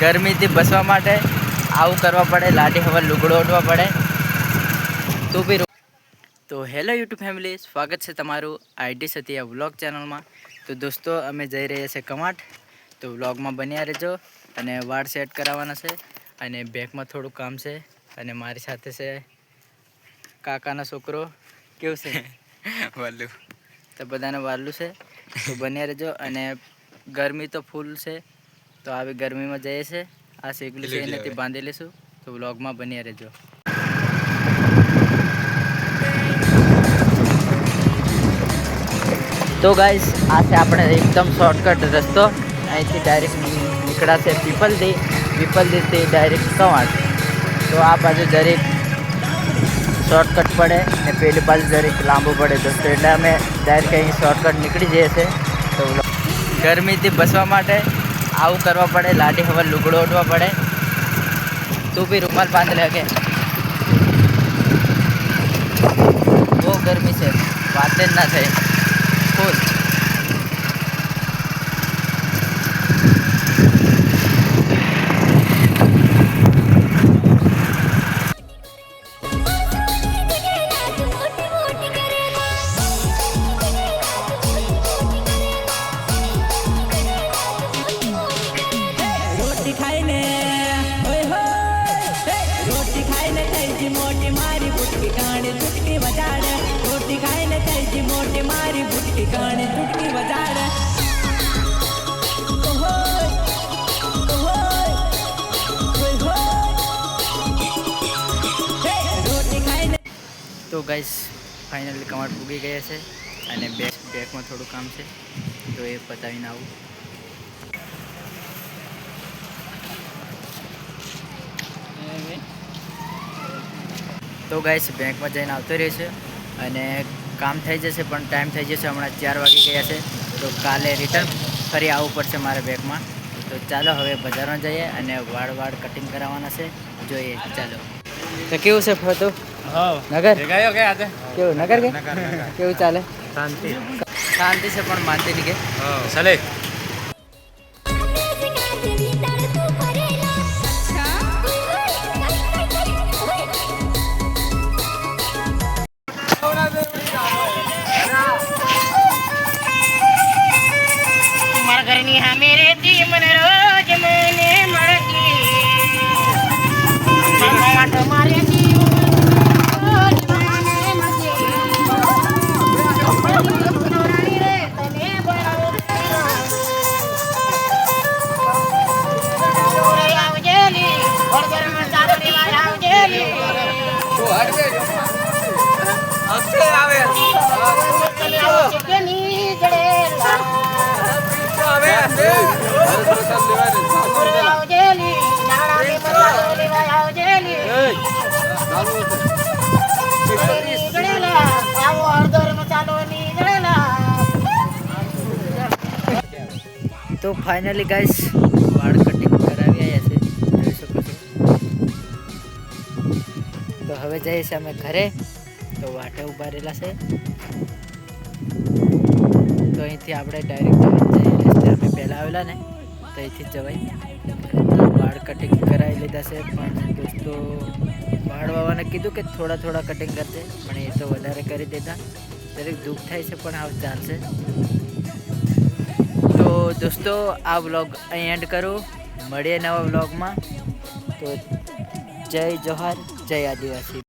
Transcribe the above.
ગરમીથી બચવા માટે આવું કરવા પડે લાડી હવા લુગડો ઓઢવા પડે. તું બી તો હેલો યુટ્યુબ ફેમિલી સ્વાગત છે તમારું આઈડી સતિયા વ્લોગ ચેનલમાં. તો દોસ્તો અમે જઈ રહ્યા છીએ કમાટ. તો વ્લોગમાં બન્યા રહેજો અને વાળ સેટ કરાવવાના છે અને બેગમાં થોડું કામ છે અને મારી સાથે છે કાકાનો છોકરો. કેવું છે? વાલું. તો બધાને વાલું છે. તો બન્યા રહેજો અને ગરમી તો ફૂલ છે. તો આવી ગરમીમાં જઈએ છે. આ શેકલું છે એનાથી બાંધી લઈશું તો વ્લોગમાં બન્યા રહેજો. તો ગાઈસ આ છે આપણે એકદમ શોર્ટકટ રસ્તો. અહીંથી ડાયરેક્ટ નીકળાશે પીપલથી પીપલથી ડાયરેક્ટ કવાંટ. તો આ બાજુ જરીક શોર્ટકટ પડે ને પેલી બાજુ જરીક લાંબુ પડે દોસ્તો. એટલે અમે ડાયરેક્ટ અહીં શોર્ટકટ નીકળી જઈએ છીએ. તો ગરમીથી બચવા માટે આવું કરવા પડે, લાડી હવે લુગડો ઓઢવા પડે. તું બી રૂમાલ બાંધ લે કે. બહુ ગરમી છે. વાત જ ના થાય ફૂલ. થઈ મોટી મારી બુટકી ખાઈને. તો ગાઈસ ફાઇનલી કમાડ પૂગી ગયા છે અને બેક બેકમાં થોડું કામ છે, તો એ પતાવીને આવું. તો ગાઈસ બેંકમાં જઈને આવતો રહ્યો છે અને કામ થઈ જશે પણ ટાઈમ થઈ જશે હમણાં ચાર વાગી ગયા છે. તો કાલે રિટર્ન ફરી આવવું પડશે મારા બેગમાં તો ચાલો હવે બજારમાં જઈએ અને વાળ વાળ કટિંગ કરાવવાના છે. જોઈએ ચાલો. તો કેવું છે ફોટો નગર? ગયો કે આજે? કેવું નગર કે? નગર, નગર. કેવું ચાલે? શાંતિ. શાંતિ છે પણ માનતી નહીં કે. ચાલે. ઘરની સામે રહેતી મને રોજ મને મળતી. આવો. તો ફાઇનલી ગાઈસ વાળ કટિંગ કરાવી આવ્યા છે. તો હવે જઈએ છીએ અમે ઘરે. તો વાટે ઊભા રહેલા છે. અહીંથી આપણે ડાયરેક્ટ જઈએ અમે પહેલાં આવેલા ને, તો અહીંથી જવાય. વાળ કટિંગ કરાવી લીધા છે, પણ દોસ્તો, વાળ વાવાને કીધું કે થોડા થોડા કટિંગ કરજે, પણ એ તો વધારે કરી દેતા દરેક દુઃખ થાય છે, પણ આવું ચાલશે. તો દોસ્તો, આ વ્લોગ અહીં એન્ડ કરું. મળીએ નવા વ્લોગમાં તો જય જોહાર, જય આદિવાસી.